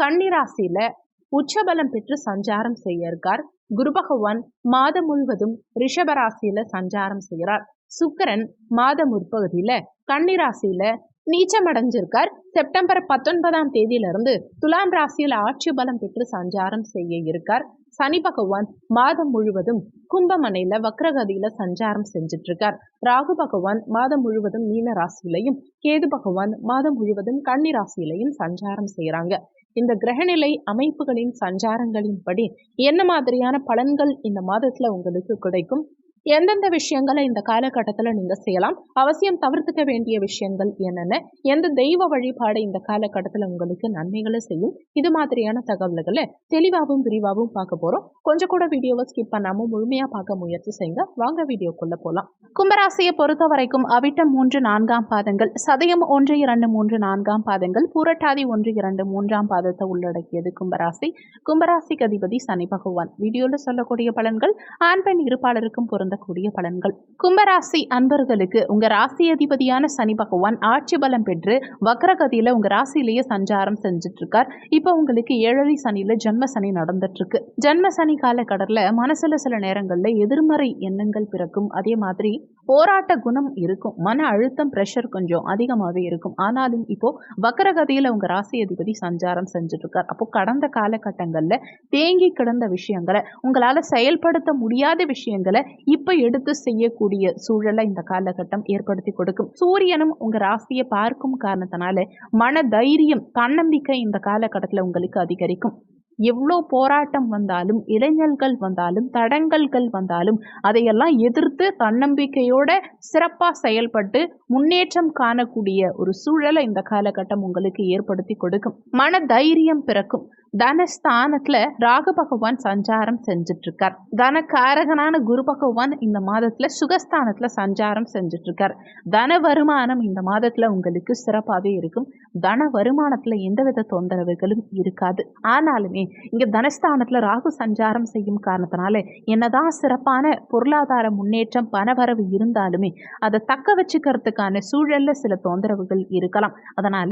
கண்ணிராசியில உச்சபலம் பெற்று சஞ்சாரம் செய்ய இருக்கார் குரு பகவான் மாதம் முழுவதும் ரிஷபராசியில சஞ்சாரம் செய்கிறார். சுக்கரன் மாத முற்பகுதியில கன்னிராசியில நீச்சம் அடைஞ்சிருக்கார் செப்டம்பர் பத்தொன்பதாம் தேதியிலிருந்து துலாம் ராசியில் ஆட்சி பலம் பெற்று சஞ்சாரம் செய்ய இருக்கார். சனி பகவான் மாதம் முழுவதும் கும்பமனையில வக்ரகதியில சஞ்சாரம் செஞ்சுட்டு இருக்கார் ராகு பகவான் மாதம் முழுவதும் மீன ராசியிலையும் கேது பகவான் மாதம் முழுவதும் கன்னி ராசியிலையும் சஞ்சாரம் செய்யறாங்க இந்த கிரகநிலை அமைப்புகளின் சஞ்சாரங்களின்படி என்ன மாதிரியான பலன்கள் இந்த மாதத்துல உங்களுக்கு கிடைக்கும்? எந்தெந்த விஷயங்களை இந்த காலகட்டத்தில் நீங்கள் செய்யலாம்? அவசியம் தவிர்த்துக்க வேண்டிய விஷயங்கள் என்னென்ன? எந்த தெய்வ வழிபாடு இந்த காலகட்டத்தில் உங்களுக்கு நன்மைகளை செய்யும்? இது மாதிரியான தகவல்களை தெளிவாகவும் விரிவாகவும் பார்க்க போகிறோம் கொஞ்சம் கூட வீடியோவை ஸ்கிப் பண்ணாமல் முழுமையாக பார்க்க முயற்சி செய்யுங்க. வாங்க வீடியோக்குள்ளே போகலாம் கும்பராசியை பொறுத்த வரைக்கும் அவிட்டம் மூன்று நான்காம் பாதங்கள் சதயம் ஒன்று இரண்டு மூன்று நான்காம் பாதங்கள் பூரட்டாதி ஒன்று இரண்டு மூன்றாம் பாதத்தை உள்ளடக்கியது கும்பராசி. கும்பராசிக்கு அதிபதி சனி பகவான். வீடியோவில் சொல்லக்கூடிய பலன்கள் ஆண் பெண் இருப்பாளருக்கும் பொருந்த பொருந்தக்கூடிய பலன்கள். கும்பராசி அன்பர்களுக்கு உங்க ராசி அதிபதியான சனி பகவான் ஆட்சி பலம் பெற்று வக்ரகதியில உங்க ராசியிலேயே சஞ்சாரம் செஞ்சுட்டு இருக்கார் இப்போ உங்களுக்கு ஏழரை சனியில ஜென்ம சனி நடந்துட்டு இருக்கு ஜென்ம சனி காலக்கடல்ல மனசுல சில நேரங்கள்ல எதிர்மறை எண்ணங்கள் பிறக்கும். அதே மாதிரி போராட்ட குணம் இருக்கும். மன அழுத்தம் ப்ரெஷர் கொஞ்சம் அதிகமாகவே இருக்கும். ஆனாலும் இப்போ வக்கரகதியில் உங்க ராசி அதிபதி சஞ்சாரம் செஞ்சுட்டு இருக்கார் அப்போ கடந்த காலகட்டங்களில் தேங்கி கிடந்த விஷயங்களை உங்களால் செயல்படுத்த முடியாத விஷயங்களை இப்போ எடுத்து செய்யக்கூடிய சூழலை இந்த காலகட்டம் ஏற்படுத்தி கொடுக்கும். சூரியனும் உங்க ராசியை பார்க்கும் காரணத்தினால மன தைரியம் தன்னம்பிக்கை இந்த காலகட்டத்தில் உங்களுக்கு அதிகரிக்கும். எவ்வளோ போராட்டம் வந்தாலும் இளைஞர்கள் வந்தாலும் தடங்கல்கள் வந்தாலும் அதையெல்லாம் எதிர்த்து தன்னம்பிக்கையோட சிறப்பாக செயல்பட்டு முன்னேற்றம் காணக்கூடிய ஒரு சூழலை இந்த காலகட்டம் உங்களுக்கு ஏற்படுத்தி கொடுக்கும். மன தைரியம் பிறக்கும். தனஸ்தானத்துல ராகு பகவான் சஞ்சாரம் செஞ்சுட்டு இருக்கார் தனக்காரகனான குரு பகவான் இந்த மாதத்துல சுகஸ்தானத்துல சஞ்சாரம் செஞ்சுட்டு இருக்கார் தன வருமானம் இந்த மாதத்துல உங்களுக்கு சிறப்பாகவே இருக்கும். தன வருமானத்துல எந்தவித தொந்தரவுகளும் இருக்காது. ஆனாலுமே இங்க தனஸ்தானத்துல ராகு சஞ்சாரம் செய்யும் காரணத்தினால என்னதான் சிறப்பான பொருளாதார முன்னேற்றம் பணவரவு இருந்தாலுமே அதை தக்க வச்சுக்கிறதுக்கான சூழல்ல சில தொந்தரவுகள் இருக்கலாம். அதனால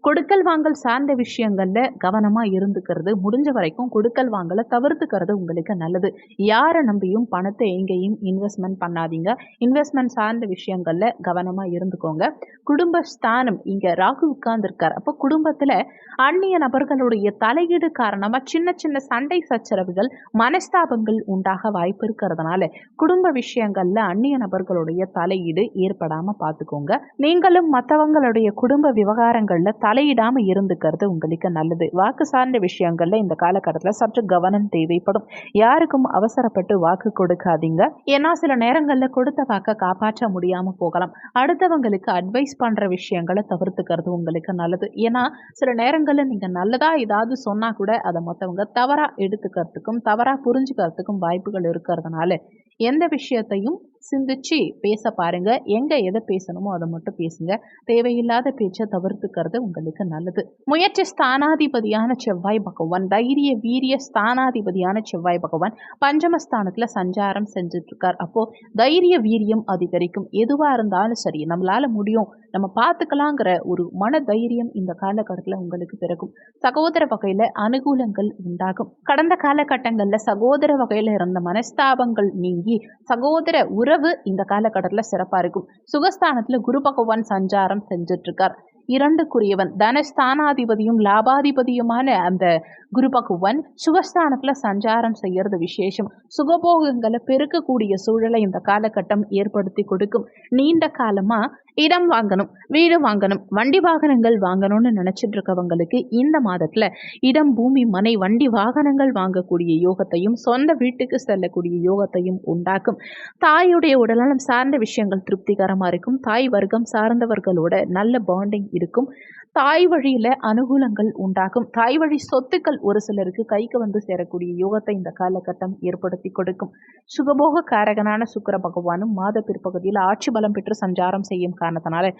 கொடுக்கல் வாங்கல் சார்ந்த விஷயங்கள்ல கவனமா இருந்துக்கிறது. முடிஞ்ச வரைக்கும் கொடுக்கல் வாங்கலை தவிர்த்துக்கிறது உங்களுக்கு நல்லது. யாரை நம்பியும் பணத்தை எங்கேயும் இன்வெஸ்ட்மெண்ட் பண்ணாதீங்க. இன்வெஸ்ட்மெண்ட் சார்ந்த விஷயங்கள்ல கவனமா இருந்துக்கோங்க. குடும்ப ஸ்தானம் இங்க ராகு உட்கார்ந்துருக்கார். அப்போ குடும்பத்துல அந்நிய நபர்களுடைய தலையீடு காரணமா சின்ன சின்ன சண்டை சச்சரவுகள் மனஸ்தாபங்கள் உண்டாக வாய்ப்பு இருக்கிறதுனால குடும்ப விஷயங்கள்ல அந்நிய நபர்களுடைய தலையீடு ஏற்படாம பார்த்துக்கோங்க. நீங்களும் மற்றவங்களுடைய குடும்ப விவகாரங்கள்ல தலையிடாமல் இருந்துக்கிறது உங்களுக்கு நல்லது. வாக்கு சார்ந்த விஷயங்கள்ல இந்த காலகட்டத்தில் சற்று கவனம் தேவைப்படும். யாருக்கும் அவசரப்பட்டு வாக்கு கொடுக்காதீங்க. ஏன்னா சில நேரங்களில் கொடுத்த வாக்கை காப்பாற்ற முடியாம போகலாம். அடுத்தவங்களுக்கு அட்வைஸ் பண்ற விஷயங்களை தவிர்த்துக்கிறது உங்களுக்கு நல்லது. ஏன்னா சில நேரங்களில் நீங்க நல்லதா ஏதாவது சொன்னா கூட அதை மற்றவங்க தவறா எடுத்துக்கிறதுக்கும் தவறா புரிஞ்சுக்கிறதுக்கும் வாய்ப்புகள் இருக்கிறதுனால எந்த விஷயத்தையும் சிந்திச்சு பேச பாருங்க. எங்க எதை பேசணுமோ அதை மட்டும் பேசுங்க. தேவையில்லாத பேச்சை தவிர்த்துக்கிறது உங்களுக்கு நல்லது. முயற்சி ஸ்தானாதிபதியான செவ்வாய் பகவான் தைரிய வீரிய ஸ்தானாதிபதியான செவ்வாய் பகவான் பஞ்சமஸ்தானத்துல சஞ்சாரம் செஞ்சுட்டு இருக்கார் அப்போ தைரிய வீரியம் அதிகரிக்கும். எதுவா இருந்தாலும் சரி நம்மளால முடியும். நம்ம பார்த்துக்கலாங்கிற ஒரு மன தைரியம் இந்த காலகட்டத்தில் உங்களுக்கு பிறக்கும். சகோதர வகையில் அனுகூலங்கள் உண்டாகும். கடந்த காலகட்டங்களில் சகோதர வகையில் இருந்த மனஸ்தாபங்கள் நீங்கி சகோதர உறவு இந்த காலகட்டத்தில் சிறப்பாக இருக்கும். சுகஸ்தானத்தில் குரு பகவான் சஞ்சாரம் செஞ்சிட்ருக்கார். இரண்டுக்குரியவன். தனஸ்தானாதிபதியும் லாபாதிபதியுமான அந்த குரு பகவான் சுகஸ்தானத்தில் சஞ்சாரம் செய்யறது விசேஷம். சுகபோகங்களை பெருக்கக்கூடிய சூழலை இந்த காலகட்டம் ஏற்படுத்தி கொடுக்கும். நீண்ட காலமாக இடம் வாங்கணும் வீடு வாங்கணும் வண்டி வாகனங்கள் வாங்கணும்னு நினச்சிட்டு இருக்கவங்களுக்கு இந்த மாதத்தில் இடம் பூமி மனை வண்டி வாகனங்கள் வாங்கக்கூடிய யோகத்தையும் சொந்த வீட்டுக்கு செல்லக்கூடிய யோகத்தையும் உண்டாக்கும். தாயுடைய உடல்நலம் சார்ந்த விஷயங்கள் திருப்திகரமாக இருக்கும். தாய் வர்க்கம் சார்ந்தவர்களோட நல்ல பாண்டிங் இருக்கும். தாய் வழியில அனுகூலங்கள் உண்டாகும். தாய் வழி சொத்துக்கள் ஒரு சிலருக்கு கைக்கு வந்து சேரக்கூடிய யோகத்தை இந்த காலகட்டம் ஏற்படுத்தி கொடுக்கும். சுகபோக காரகனான சுக்கர பகவானும் மாத பிற்பகுதியில் ஆட்சி பலம் பெற்று சஞ்சாரம் செய்யும் காரணத்தினால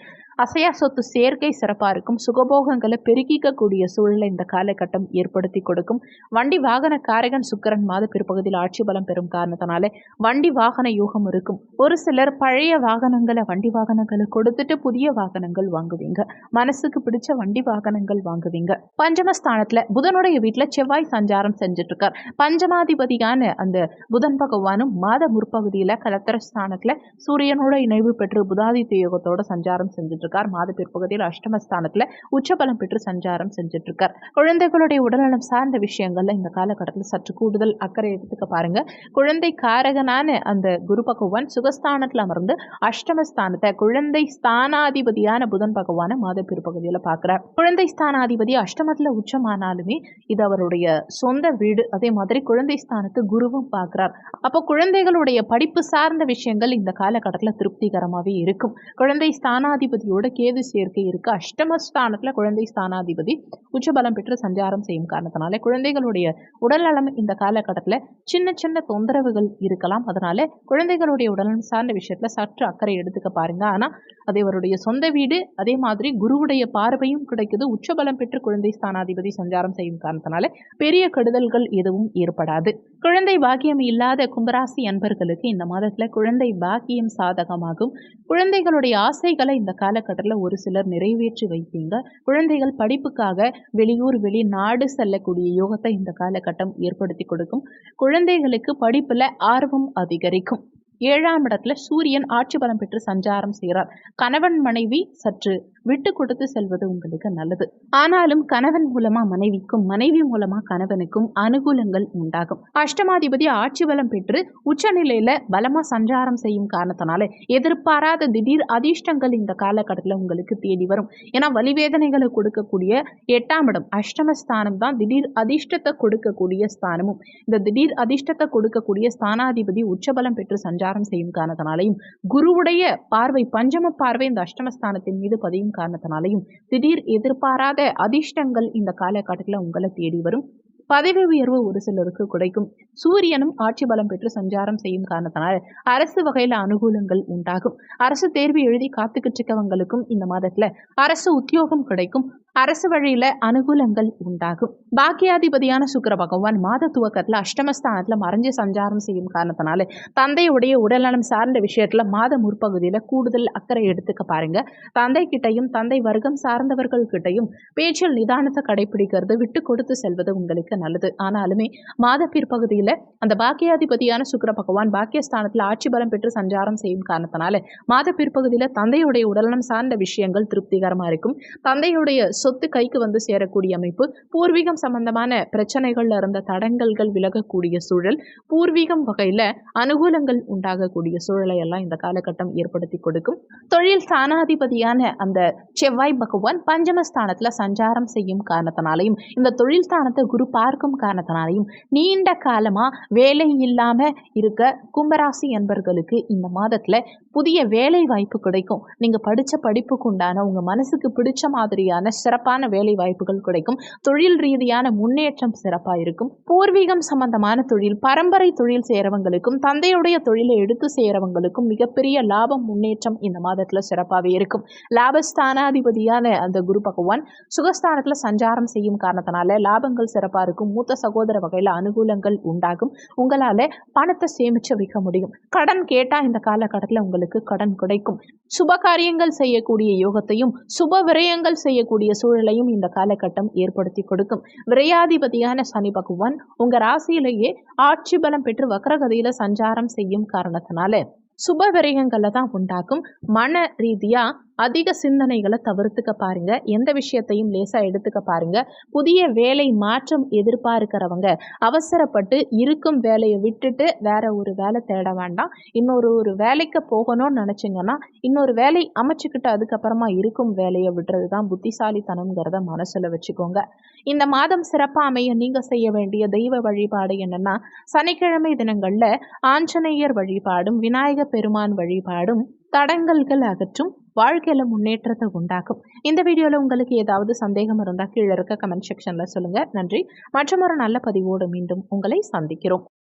அசையா சொத்து சேர்க்கை சிறப்பாக இருக்கும். சுகபோகங்களை பெருக்கிக்கக்கூடிய சூழலை இந்த காலகட்டம் ஏற்படுத்தி கொடுக்கும். வண்டி வாகன காரகன் சுக்கரன் மாத பிற்பகுதியில் ஆட்சி பலம் பெறும் காரணத்தினால வண்டி வாகன யோகம் இருக்கும். ஒரு சிலர் பழைய வாகனங்களை வண்டி வாகனங்களை கொடுத்துட்டு புதிய வாகனங்கள் வாங்குவீங்க. மனசுக்கு பிடிச்ச வண்டி வாகனங்கள் வாங்குவீங்க. பஞ்சமஸ்தானத்துல புதனுடைய வீட்டுல செவ்வாய் சஞ்சாரம் செஞ்சுட்டு இருக்கார் பஞ்சமாதிபதியான அந்த புதன் பகவானும் மாத முற்பகுதியில கலத்தர ஸ்தானத்துல சூரியனோட இணைவு பெற்று புதாதித்ய யோகத்தோட சஞ்சாரம் செஞ்சுட்டு இருக்கார் மாத பிற்பகுதியில் அஷ்டமஸ்தானத்துல உச்சபலம் பெற்று சஞ்சாரம் செஞ்சுட்டு இருக்கார் குழந்தைகளுடைய உடல்நலம் சார்ந்த விஷயங்கள்ல இந்த காலகட்டத்தில் சற்று கூடுதல் அக்கறை எடுத்துக்க பாருங்க. குழந்தை காரகனான அந்த குரு பகவான் சுகஸ்தானத்துல அமர்ந்து அஷ்டமஸ்தானத்தை குழந்தை ஸ்தானாதிபதியான புதன் பகவான மாத பிற்பகுதியில் பார்க்குறார் குழந்தை ஸ்தானாதிபதி அஷ்டமத்தில் உச்சமானாலுமே இது அவருடைய சொந்த வீடு. அதே மாதிரி குழந்தை ஸ்தானத்து குருவும் பார்க்குறார். அப்போ குழந்தைகளுடைய படிப்பு சார்ந்த விஷயங்கள் இந்த காலகட்டத்தில் திருப்திகரமாகவே இருக்கும். குழந்தை ஸ்தானாதிபதியோட கேது சேர்க்கை இருக்கு. அஷ்டமஸ்தானத்தில் குழந்தை ஸ்தானாதிபதி உச்சபலம் பெற்று சஞ்சாரம் செய்யும் காரணத்தினால குழந்தைகளுடைய உடல்நலம் இந்த காலகட்டத்தில் சின்ன சின்ன தொந்தரவுகள் இருக்கலாம். அதனால குழந்தைகளுடைய உடல்நலம் சார்ந்த விஷயத்துல சற்று அக்கறை எடுத்துக்க பாருங்க. ஆனால் அது அவருடைய சொந்த வீடு. அதே மாதிரி குருவுடைய பார்வையும் கிடைக்குது. உச்சபலம் பெற்று குழந்தை ஸ்தானாதிபதி சஞ்சாரம் செய்யும் காரணத்தினால பெரிய கெடுதல்கள் எதுவும் ஏற்படாது. குழந்தை பாக்கியம் இல்லாத கும்பராசி அன்பர்களுக்கு இந்த மாதத்துல குழந்தை பாக்கியம் சாதகமாகும். குழந்தைகளுடைய ஆசைகளை இந்த காலகட்டத்தில் ஒரு சிலர் நிறைவேற்றி வைப்பீங்க. குழந்தைகள் படிப்புக்காக வெளியூர் வெளிநாடு செல்லக்கூடிய யோகத்தை இந்த காலகட்டம் ஏற்படுத்தி கொடுக்கும். குழந்தைகளுக்கு படிப்புல ஆர்வம் அதிகரிக்கும். ஏழாம் இடத்துல சூரியன் ஆட்சி பலம் பெற்று சஞ்சாரம் செய்கிறார் கணவன் மனைவி சற்று விட்டு கொடுத்து செல்வது உங்களுக்கு நல்லது. ஆனாலும் கணவன் மூலமா மனைவிக்கும் மனைவி மூலமா கணவனுக்கும் அனுகூலங்கள் உண்டாகும். அஷ்டமாதிபதி ஆட்சி பலம் பெற்று உச்சநிலையில பலமா சஞ்சாரம் செய்யும் காரணத்தினால எதிர்பாராத திடீர் அதிர்ஷ்டங்கள் இந்த காலகட்டத்தில் உங்களுக்கு தேடி வரும். ஏன்னா வலிவேதனைகளை கொடுக்கக்கூடிய எட்டாம் இடம் அஷ்டமஸ்தானம் தான் திடீர் அதிர்ஷ்டத்தை கொடுக்கக்கூடிய ஸ்தானமும். இந்த திடீர் அதிர்ஷ்டத்தை கொடுக்கக்கூடிய ஸ்தானாதிபதி உச்சபலம் பெற்று சஞ்சாரம் செய்யும் காரணத்தினாலையும் குருவுடைய பார்வை பஞ்சம பார்வை இந்த அஷ்டமஸ்தானத்தின் மீது பதியும் காரணத்தினாலையும் திடீர் எதிர்பாராத அதிர்ஷ்டங்கள் இந்த காலகட்டத்தில் உங்களை தேடி வரும். பதவி உயர்வு ஒரு சிலருக்கு கிடைக்கும் சூரியனும் ஆட்சி பலம் பெற்று சஞ்சாரம் செய்யும் காரணத்தினால் அரசு வகையில அனுகூலங்கள் உண்டாகும். அரசு தேர்வு எழுதி காத்துக்கிட்டு இருக்கவங்களுக்கும் இந்த மாதத்துல அரசு உத்தியோகம் கிடைக்கும். அரசு வழியில அனுகூலங்கள் உண்டாகும். பாக்கியாதிபதியான சுக்கர பகவான் மாத துவக்கத்துல அஷ்டமஸ்தானத்துல மறைஞ்சு சஞ்சாரம் செய்யும் காரணத்தினால தந்தையுடைய உடல்நலம் சார்ந்த விஷயத்துல மாத முற்பகுதியில கூடுதல் அக்கறை எடுத்துக்க பாருங்க. தந்தை கிட்டையும் தந்தை வர்க்கம் சார்ந்தவர்கள் கிட்டையும் பேச்சில் நிதானத்தை கடைபிடிக்கிறது விட்டு கொடுத்து செல்வது உங்களுக்கு நல்லது. ஆனாலுமே மாத பிற்பகுதியில அந்த பாக்கியாதிபதியான சுக்கர பகவான் பாக்கியஸ்தானத்துல ஆட்சி பலம் பெற்று சஞ்சாரம் செய்யும் காரணத்தினால மாத பிற்பகுதியில தந்தையுடைய உடல்நலம் சார்ந்த விஷயங்கள் திருப்திகரமா இருக்கும். தந்தையுடைய சொத்து கைக்கு வந்து சேரக்கூடிய அமைப்பு பூர்வீகம் சம்பந்தமான பிரச்சனைகள்ல இருந்த தடங்கல்கள் விலகக்கூடிய சூழல் பூர்வீகம் வகையில அனுகூலங்கள் உண்டாகக்கூடிய சூழலை எல்லாம் இந்த காலகட்டம் ஏற்படுத்தி கொடுக்கும். தொழில் ஸ்தானாதிபதியான அந்த செவ்வாய் பகவான் பஞ்சமஸ்தானத்துல சஞ்சாரம் செய்யும் காரணத்தினாலையும் இந்த தொழில் ஸ்தானத்தை குரு பார்க்கும் காரணத்தினாலையும் நீண்ட காலமா வேலை இல்லாம இருக்க கும்பராசி என்பர்களுக்கு இந்த மாதத்துல புதிய வேலை வாய்ப்பு கிடைக்கும். நீங்க படிச்ச படிப்புக்கு உண்டான உங்க மனசுக்கு பிடிச்ச மாதிரியான சிறப்பான வேலை வாய்ப்புகள் கிடைக்கும். தொழில் ரீதியான முன்னேற்றம் சிறப்பாக இருக்கும். பூர்வீகம் சம்பந்தமான தொழில் பரம்பரை தொழில் செய்கிறவங்களுக்கும் தந்தையுடைய தொழிலை எடுத்து செய்கிறவங்களுக்கும் மிகப்பெரிய லாபம் முன்னேற்றம் இந்த மாதத்தில் சிறப்பாகவே இருக்கும். லாபஸ்தானாதிபதியான அந்த குரு பகவான் சுகஸ்தானத்தில் சஞ்சாரம் செய்யும் காரணத்தினால லாபங்கள் சிறப்பாக இருக்கும். மூத்த சகோதர வகையில் அனுகூலங்கள் உண்டாகும். உங்களால் பணத்தை சேமித்து வைக்க முடியும். கடன் கேட்டால் இந்த காலகட்டத்தில் உங்களுக்கு கடன் கிடைக்கும். சுப காரியங்கள் செய்யக்கூடிய யோகத்தையும் சுப விரயங்கள் செய்யக்கூடிய சூழலையும் இந்த காலகட்டம் ஏற்படுத்தி கொடுக்கும். விரையாதிபதியான சனி பகவான் உங்க ராசியிலேயே ஆட்சி பலம் பெற்று வக்ரகதியில சஞ்சாரம் செய்யும் காரணத்தினால சுப விரயங்களை தான் உண்டாக்கும் மன ரீதியா அதிக சிந்தனைகளை தவிர்த்துக்க பாருங்க. எந்த விஷயத்தையும் லேசாக எடுத்துக்க பாருங்க. புதிய வேலை மாற்றம் எதிர்பார்க்கிறவங்க அவசரப்பட்டு இருக்கும் வேலையை விட்டுட்டு வேற ஒரு வேலை தேட வேண்டாம். இன்னொரு ஒரு வேலைக்கு போகணும்னு நினச்சிங்கன்னா இன்னொரு வேலை அமைச்சுக்கிட்டு அதுக்கப்புறமா இருக்கும் வேலையை விடுறது தான் புத்திசாலித்தனம்ங்கிறத மனசில் வச்சுக்கோங்க. இந்த மாதம் சிறப்பாக அமைய நீங்கள் செய்ய வேண்டிய தெய்வ வழிபாடு என்னன்னா சனிக்கிழமை தினங்களில் ஆஞ்சநேயர் வழிபாடும் விநாயக பெருமான் வழிபாடும் தடங்கல்கள் அகற்றும் வாழ்க்கையில் முன்னேற்றத்தை உண்டாக்கும். இந்த வீடியோவில் உங்களுக்கு ஏதாவது சந்தேகம் இருந்தால் கீழே இருக்க கமெண்ட் செக்ஷனில் சொல்லுங்கள் நன்றி. மற்றும் ஒரு நல்ல பதிவோடு மீண்டும் உங்களை சந்திக்கிறோம்.